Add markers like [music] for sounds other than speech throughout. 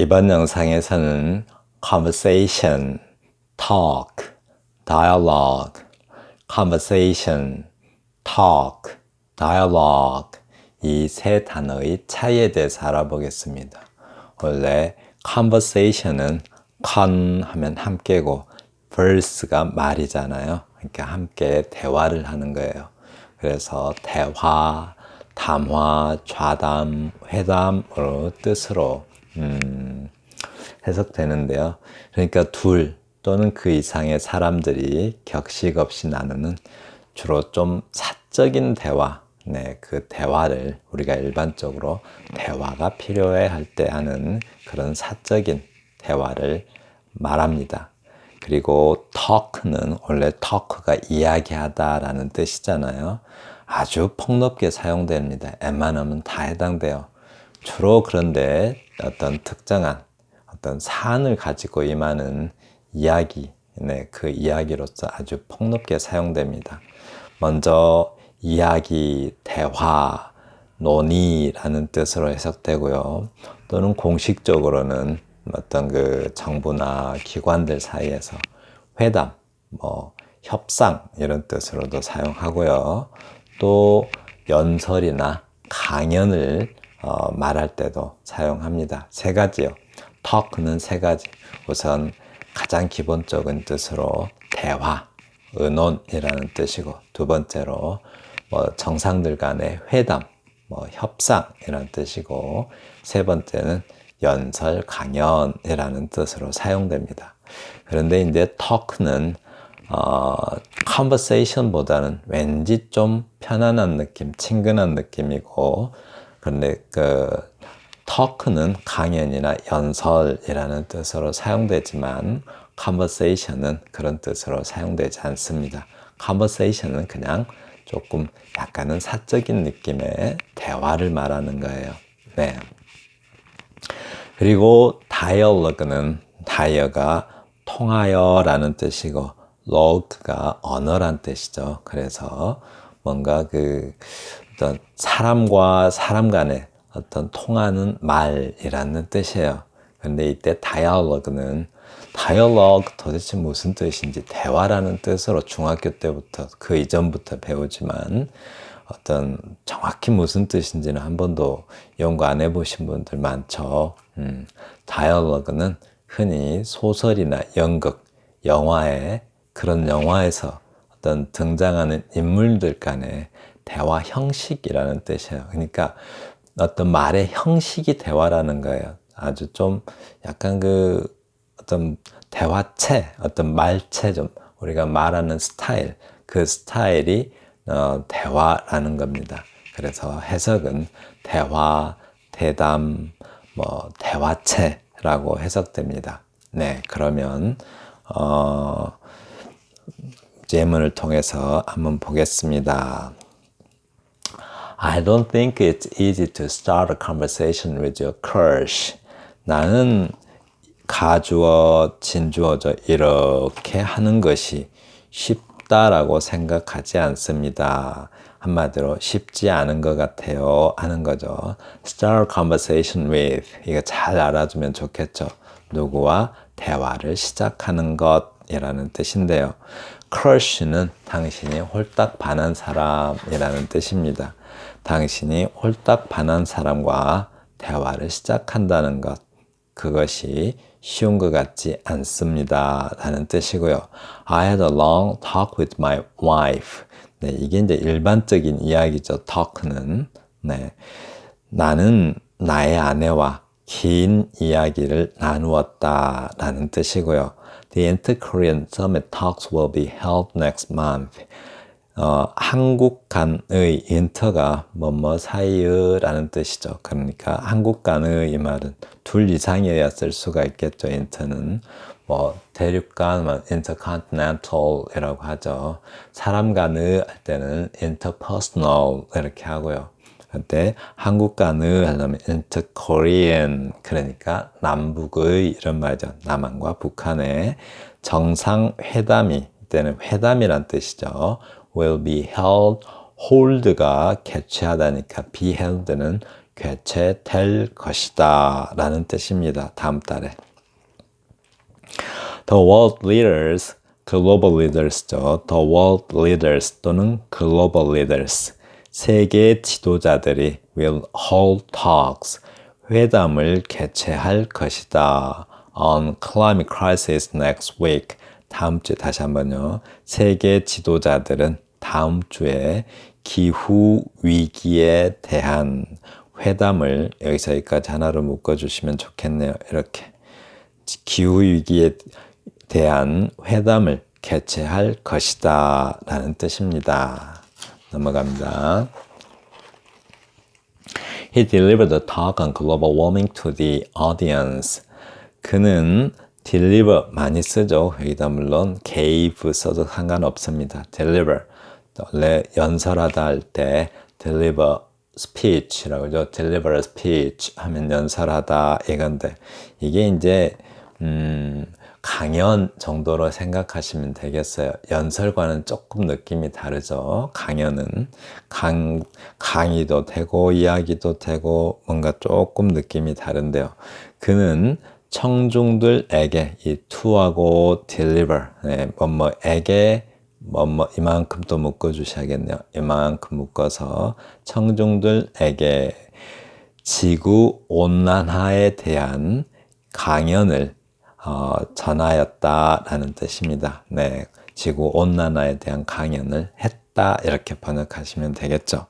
이번 영상에서는 conversation, talk, dialogue, conversation, talk, dialogue 이 세 단어의 차이에 대해서 알아보겠습니다. 원래 conversation은 con 하면 함께고 verse가 말이잖아요. 그러니까 함께 대화를 하는 거예요. 그래서 대화, 담화, 좌담, 회담으로 뜻으로 음, 해석되는데요. 그러니까 둘 또는 그 이상의 사람들이 격식 없이 나누는 주로 좀 사적인 대화, 네, 그 대화를 우리가 일반적으로 대화가 필요해 할 때 하는 그런 사적인 대화를 말합니다. 그리고 talk는 원래 talk가 이야기하다라는 뜻이잖아요. 아주 폭넓게 사용됩니다. 웬만하면 다 해당돼요. 주로 그런데 어떤 특정한 어떤 사안을 가지고 임하는 이야기, 네, 그 이야기로서 아주 폭넓게 사용됩니다. 먼저 이야기, 대화, 논의라는 뜻으로 해석되고요. 또는 공식적으로는 어떤 그 정부나 기관들 사이에서 회담, 뭐 협상 이런 뜻으로도 사용하고요. 또 연설이나 강연을 어, 말할 때도 사용합니다. 세 가지요. Talk는 세 가지. 우선 가장 기본적인 뜻으로 대화, 의논이라는 뜻이고 두 번째로 뭐 정상들 간의 회담, 뭐 협상이라는 뜻이고 세 번째는 연설, 강연이라는 뜻으로 사용됩니다. 그런데 이제 talk는 어, conversation보다는 왠지 좀 편안한 느낌, 친근한 느낌이고, 그런데 그 talk는 강연이나 연설이라는 뜻으로 사용되지만 conversation은 그런 뜻으로 사용되지 않습니다. conversation은 그냥 조금 약간은 사적인 느낌의 대화를 말하는 거예요. 네. 그리고 dialogue는 다이어가 통하여라는 뜻이고 log가 언어란 뜻이죠. 그래서 뭔가 그 어떤 사람과 사람 간의 어떤 통하는 말이라는 뜻이에요. 근데 이때 dialogue는 dialogue 도대체 무슨 뜻인지 대화라는 뜻으로 중학교 때부터 그 이전부터 배우지만 어떤 정확히 무슨 뜻인지는 한 번도 연구 안 해보신 분들 많죠. 음, 다이얼로그는 흔히 소설이나 연극, 영화에 그런 영화에서 어떤 등장하는 인물들 간의 대화 형식이라는 뜻이에요. 그러니까 어떤 말의 형식이 대화라는 거예요. 아주 좀 약간 그 어떤 대화체, 어떤 말체 좀 우리가 말하는 스타일, 그 스타일이 어, 대화라는 겁니다. 그래서 해석은 대화, 대담, 뭐 대화체라고 해석됩니다. 네, 그러면 어, 예문을 통해서 한번 보겠습니다. I don't think it's easy to start a conversation with your crush. 나는 가주어, 진주어죠. 이렇게 하는 것이 쉽다라고 생각하지 않습니다. 한마디로 쉽지 않은 것 같아요. 하는 거죠. Start a conversation with. 이거 잘 알아두면 좋겠죠. 누구와 대화를 시작하는 것이라는 뜻인데요. crush는 당신이 홀딱 반한 사람이라는 뜻입니다. 당신이 홀딱 반한 사람과 대화를 시작한다는 것. 그것이 쉬운 것 같지 않습니다. 라는 뜻이고요. I had a long talk with my wife. 네, 이게 이제 일반적인 이야기죠. talk는. 네. 나는 나의 아내와 긴 이야기를 나누었다. 라는 뜻이고요. The Inter-Korean Summit talks will be held next month. 어, 한국 간의 인터가 뭐뭐 사이라는 뜻이죠. 그러니까 한국 간의 이 말은 둘 이상이어야 쓸 수가 있겠죠. 인터는 뭐 대륙 간 뭐, intercontinental이라고 하죠. 사람 간의 할 때는 interpersonal 이렇게 하고요. 근데 한국 간의 하려면 interkorean 그러니까 남북의 이런 말이죠. 남한과 북한의 정상회담이 이때는 회담이란 뜻이죠. Will be held, hold가 개최하다니까 be held는 개최될 것이다 라는 뜻입니다. 다음 달에. The world leaders, global leaders죠. The world leaders 또는 global leaders. 세계 지도자들이 will hold talks. 회담을 개최할 것이다. On climate crisis next week. 다음 주에 다시 한번요. 세계 지도자들은 다음 주에 기후 위기에 대한 회담을 여기서 여기까지 하나로 묶어주시면 좋겠네요. 이렇게 기후 위기에 대한 회담을 개최할 것이다 라는 뜻입니다. 넘어갑니다. He delivered a talk on global warming to the audience. 그는 deliver 많이 쓰죠. 여기다 물론 gave 써도 상관없습니다. deliver 원래 연설하다 할 때 deliver speech라고 하죠. deliver speech 하면 연설하다 이건데 이게 이제 음 강연 정도로 생각하시면 되겠어요. 연설과는 조금 느낌이 다르죠. 강연은 강, 강의도 되고 이야기도 되고 뭔가 조금 느낌이 다른데요. 그는 청중들에게 이 to하고 deliver 네, 뭐뭐에게 뭐뭐 이만큼 또 묶어 주셔야겠네요. 이만큼 묶어서 청중들에게 지구 온난화에 대한 강연을 어, 전하였다라는 뜻입니다. 네, 지구 온난화에 대한 강연을 했다 이렇게 번역하시면 되겠죠.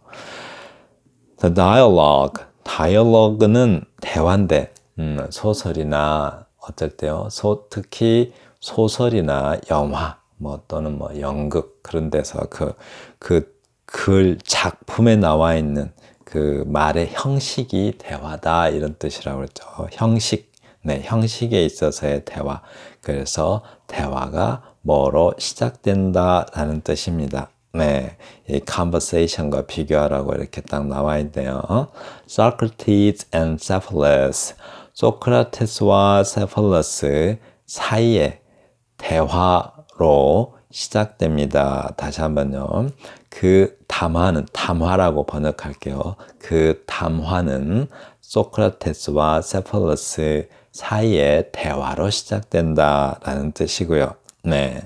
The dialogue, dialogue는 대화인데 음, 소설이나 어쩔 때요. 소, 특히 소설이나 영화 뭐 또는 뭐 연극 그런 데서 그 그 글 작품에 나와 있는 그 말의 형식이 대화다 이런 뜻이라고 그랬죠. 형식 네, 형식에 있어서의 대화. 그래서 대화가 뭐로 시작된다라는 뜻입니다. 네, 이 conversation과 비교하라고 이렇게 딱 나와 있네요. Socrates and Cephalus. 소크라테스와 세팔러스 사이에 대화 로 시작됩니다. 다시 한번요. 그 담화는 담화라고 번역할게요. 그 담화는 소크라테스와 세팔러스 사이의 대화로 시작된다라는 뜻이고요. 네.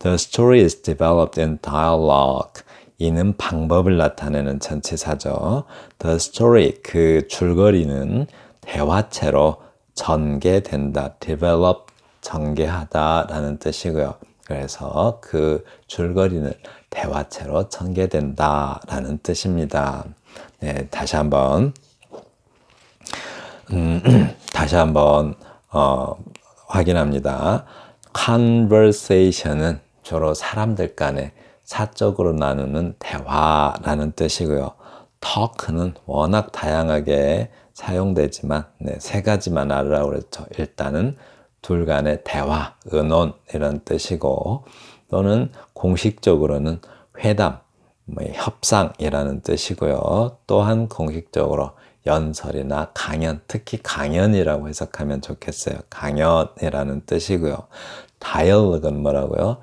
The story is developed in dialogue. 이는 방법을 나타내는 전치사죠. The story, 그 줄거리는 대화체로 전개된다. develop, 전개하다 라는 뜻이고요. 그래서 그 줄거리는 대화체로 전개된다라는 뜻입니다. 네, 다시 한번 음, [clears throat] 다시 한번 어, 확인합니다. conversation은 주로 사람들 간에 사적으로 나누는 대화라는 뜻이고요. talk는 워낙 다양하게 사용되지만 네, 세 가지만 알으라고 그랬죠. 일단은 둘 간의 대화, 의논 이런 뜻이고 또는 공식적으로는 회담, 뭐 협상이라는 뜻이고요. 또한 공식적으로 연설이나 강연, 특히 강연이라고 해석하면 좋겠어요. 강연이라는 뜻이고요. 다이얼로그는 뭐라고요?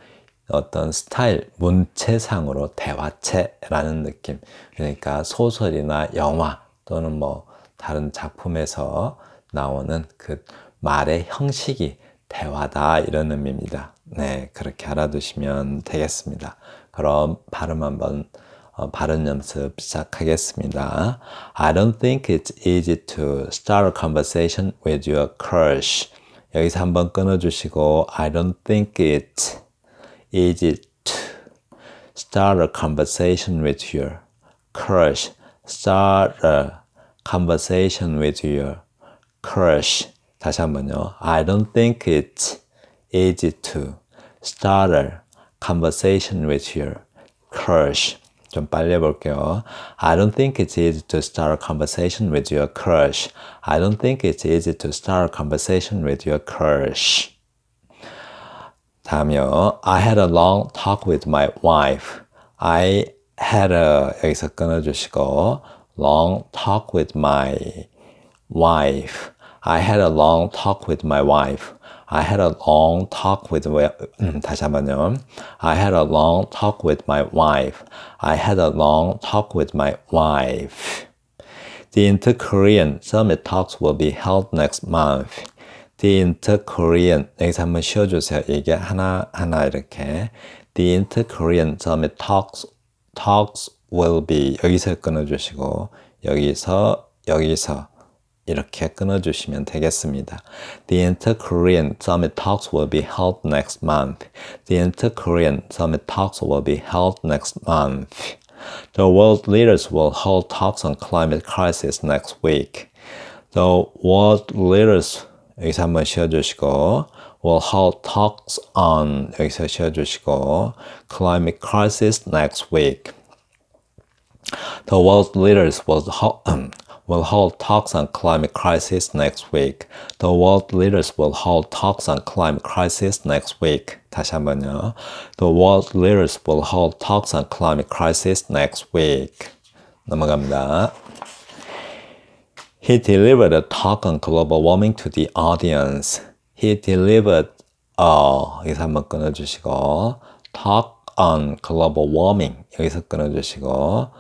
어떤 스타일, 문체상으로 대화체라는 느낌. 그러니까 소설이나 영화 또는 뭐 다른 작품에서 나오는 그 말의 형식이 대화다 이런 의미입니다. 네, 그렇게 알아두시면 되겠습니다. 그럼 발음 한번 어, 발음 연습 시작하겠습니다. I don't think it's easy to start a conversation with your crush. 여기서 한번 끊어주시고 I don't think it's easy to start a conversation with your crush. Start a conversation with your crush. 다시 한번요. I don't think it's easy to start a conversation with your crush. 좀 빨리 해볼게요. I don't think it's easy to start a conversation with your crush. I don't think it's easy to start a conversation with your crush. 다음이요. I had a long talk with my wife. I had a 여기서 끊어주시고 long talk with my wife. I had a long talk with my wife. I had a long talk with [clears throat] 다시 한번요. I had a long talk with my wife. I had a long talk with my wife. The Inter-Korean Summit talks will be held next month. The Inter-Korean 여기서 한번 쉬어주세요. 이게 하나 하나 이렇게 The Inter-Korean Summit talks talks will be 여기서 끊어주시고 여기서 여기서 이렇게 끊어주시면 되겠습니다. The Inter-Korean Summit talks will be held next month. The Inter-Korean Summit talks will be held next month. The world leaders will hold talks on climate crisis next week. The world leaders 여기서 한번 쉬어주시고 will hold talks on 여기서 쉬어주시고 climate crisis next week. The world leaders will hold, [clears throat] will hold talks on climate crisis next week. The world leaders will hold talks on climate crisis next week. 다시 한번요. The world leaders will hold talks on climate crisis next week. 넘어갑니다. He delivered a talk on global warming to the audience. He delivered a 여기서 한번 끊어주시고 talk on global warming 여기서 끊어주시고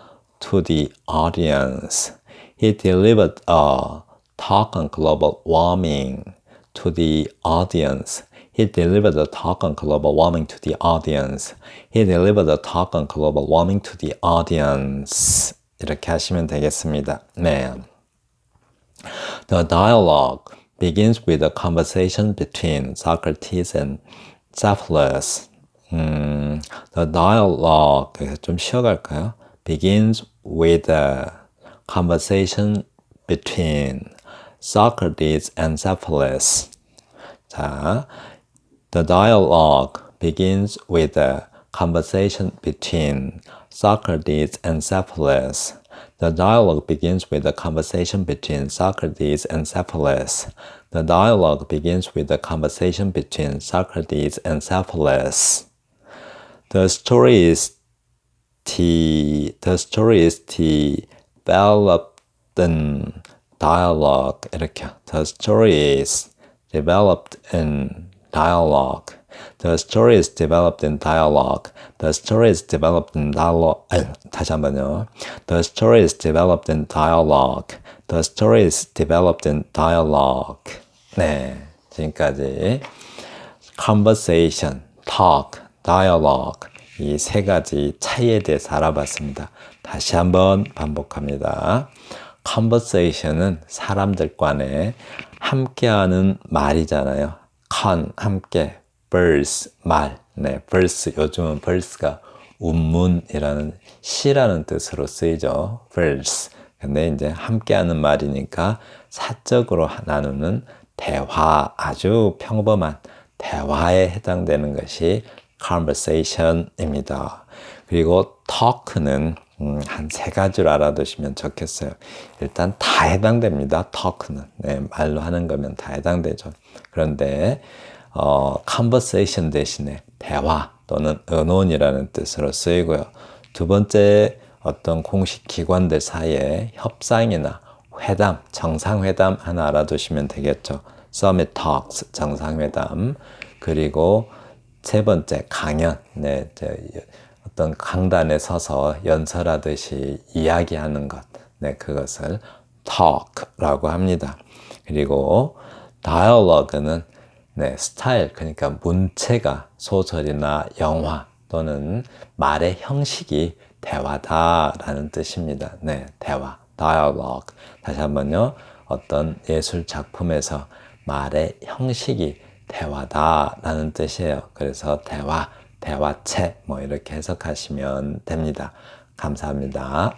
to the audience. He delivered a talk on global warming to the audience. He delivered a talk on global warming to the audience. He delivered a talk on global warming to the audience. 이렇게 하시면 되겠습니다. 네. The dialogue begins with a conversation between Socrates and Cephalus. 음, the dialogue 여기서 좀 쉬어갈까요? Begins with a conversation between Socrates and Cephalus. 자, the dialogue begins with a conversation between Socrates and Cephalus. The dialogue begins with a conversation between Socrates and Cephalus. The dialogue begins with a conversation between Socrates and Cephalus. The story is the, the story is developed in dialogue. 이렇게. The story is developed in dialogue. The story is developed in dialogue. The story is developed in dialogue. 다시 한번요. The story is developed in dialogue. The story is developed in dialogue. 네, 지금까지 conversation, talk, dialogue 이 세 가지 차이에 대해서 알아봤습니다. 다시 한번 반복합니다. conversation은 사람들 간에 함께하는 말이잖아요. con 함께, verse 말, 네, verse 요즘은 verse가 운문이라는 시라는 뜻으로 쓰이죠. verse. 근데 이제 함께하는 말이니까 사적으로 나누는 대화 아주 평범한 대화에 해당되는 것이 conversation입니다. 그리고 talk는 음, 한 세 가지로 알아두시면 좋겠어요. 일단 다 해당됩니다. talk는 네, 말로 하는 거면 다 해당되죠. 그런데 어, conversation 대신에 대화 또는 의논이라는 뜻으로 쓰이고요. 두 번째 어떤 공식 기관들 사이에 협상이나 회담, 정상회담 하나 알아두시면 되겠죠. Summit Talks, 정상회담. 그리고 세 번째 강연, 네, 어떤 강단에 서서 연설하듯이 이야기하는 것, 네, 그것을 talk라고 합니다. 그리고 dialogue는 네, 스타일, 그러니까 문체가 소설이나 영화 또는 말의 형식이 대화다라는 뜻입니다. 네, 대화, dialogue. 다시 한번요. 어떤 예술 작품에서 말의 형식이 대화다라는 뜻이에요. 그래서 대화, 대화체 뭐 이렇게 해석하시면 됩니다. 감사합니다.